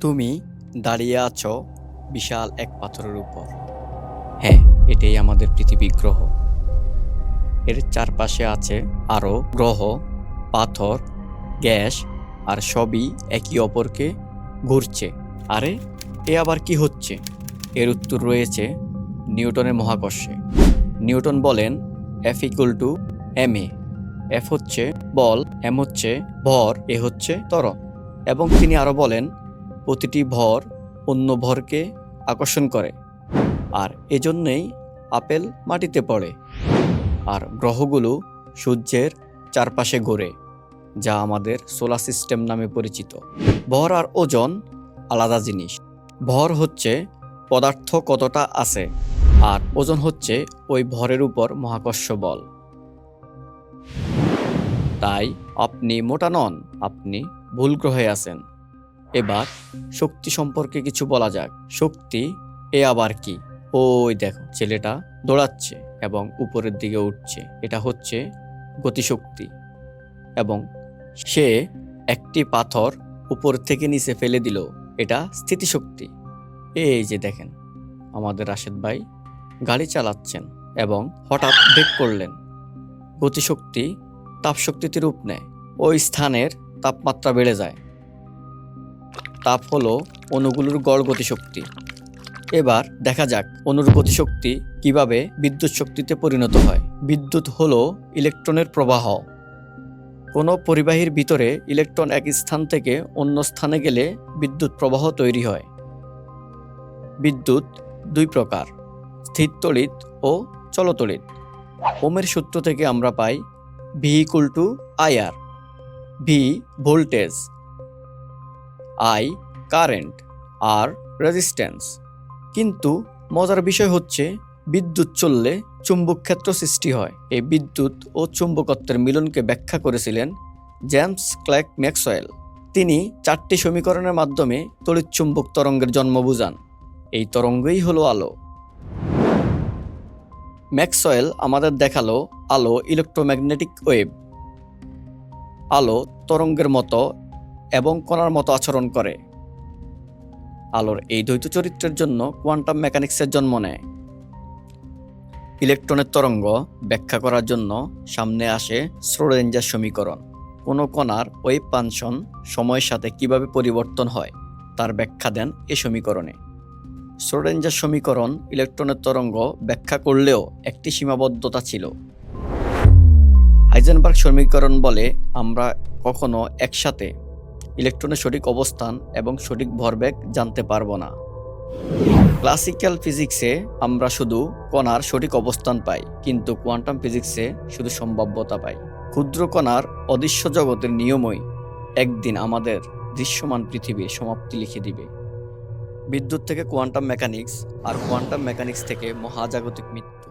তুমি দাঁড়িয়ে আছো বিশাল এক পাথরের উপর। হ্যাঁ এটাই আমাদের পৃথিবী গ্রহ। এর চারপাশে আছে আরও গ্রহ, পাথর, গ্যাস, আর সবই একে অপরকে ঘুরছে। আরে, এ আবার কি হচ্ছে? এর উত্তর রয়েছে নিউটনের মহাকর্ষে। নিউটন বলেন F equal to M A F হচ্ছে বল এম হচ্ছে ভর, এ হচ্ছে ত্বরণ। এবং তিনি আরও বলেন প্রতিটি ভর অন্য ভরকে আকর্ষণ করে, আর এজন্যই আপেল মাটিতে পড়ে, আর গ্রহগুলো সূর্যের চারপাশে ঘোরে, যা আমাদের সোলার সিস্টেম নামে পরিচিত। ভর আর ওজন আলাদা জিনিস। ভর হচ্ছে পদার্থ কতটা আছে, আর ওজন হচ্ছে ওই ভরের উপর মহাকর্ষ বল। তাই আপনি মোটা নন, আপনি ভুল গ্রহে আছেন। এবার শক্তি সম্পর্কে কিছু বলা যাক। শক্তি এ আবার কি? ওই দেখো, ছেলেটা দৌড়াচ্ছে এবং উপরের দিকে উঠছে। এটা হচ্ছে গতিশক্তি এবং সে একটি পাথর উপর থেকে নিচে ফেলে দিল। এটা স্থিতিশক্তি। এই যে দেখেন, আমাদের রাশেদ ভাই গাড়ি চালাচ্ছেন এবং হঠাৎ ব্রেক করলেন। গতিশক্তি তাপশক্তিতে রূপ নেয়। ওই স্থানের তাপমাত্রা বেড়ে যায়। তাপ হলো অণুগুলোর গড় গতিশক্তি। এবার দেখা যাক অণুর গতিশক্তি কীভাবে বিদ্যুৎ শক্তিতে পরিণত হয়। বিদ্যুৎ হলো ইলেকট্রনের প্রবাহ। কোনো পরিবাহীর ভিতরে ইলেকট্রন এক স্থান থেকে অন্য স্থানে গেলে বিদ্যুৎ প্রবাহ তৈরি হয়। বিদ্যুৎ দুই প্রকার, স্থির তড়িৎ ও চলতড়িৎ। ওমের সূত্র থেকে আমরা পাই V equal to I R V voltage I, current, R resistance. কিন্তু মজার বিষয় হচ্ছে, বিদ্যুৎ চললে চুম্বক ক্ষেত্র সৃষ্টি হয়। এই বিদ্যুৎ ও চুম্বকত্বের মিলনকে ব্যাখ্যা করেছিলেন জেমস ক্ল্যাক ম্যাক্সওয়েল। তিনি চারটি সমীকরণের মাধ্যমে তড়িৎচুম্বক তরঙ্গের জন্ম বুঝান। এই তরঙ্গই হলো আলো। ম্যাক্সওয়েল আমাদের দেখাল আলো ইলেকট্রোম্যাগনেটিক ওয়েভ। আলো তরঙ্গের মতো এবং কণার মতো আচরণ করে। আলোর এই দ্বৈত চরিত্রের জন্য কোয়ান্টাম মেকানিক্সের জন্ম নেয়। ইলেকট্রনের তরঙ্গ ব্যাখ্যা করার জন্য সামনে আসে শ্রোডেঞ্জার সমীকরণ। কোনো কণার ওয়েভ ফাংশন সময়ের সাথে কীভাবে পরিবর্তন হয়, তার ব্যাখ্যা দেন এ সমীকরণে। শ্রোডেঞ্জার সমীকরণ ইলেকট্রনের তরঙ্গ ব্যাখ্যা করলেও একটি সীমাবদ্ধতা ছিল। হাইজেনবার্গ সমীকরণ বলে আমরা কখনো একসাথে ইলেকট্রনের সঠিক অবস্থান এবং সঠিক ভরবেগ জানতে পারব না। ক্লাসিক্যাল ফিজিক্সে আমরা শুধু কণার সঠিক অবস্থান পাই, কিন্তু কোয়ান্টাম ফিজিক্সে শুধু সম্ভাব্যতা পাই। ক্ষুদ্র কণার অদৃশ্য জগতের নিয়মই একদিন আমাদের দৃশ্যমান পৃথিবীর সমাপ্তি লিখে দিবে। বিদ্যুৎ থেকে কোয়ান্টাম মেকানিক্স আর কোয়ান্টাম মেকানিক্স থেকে মহাজাগতিক মৃত্যু।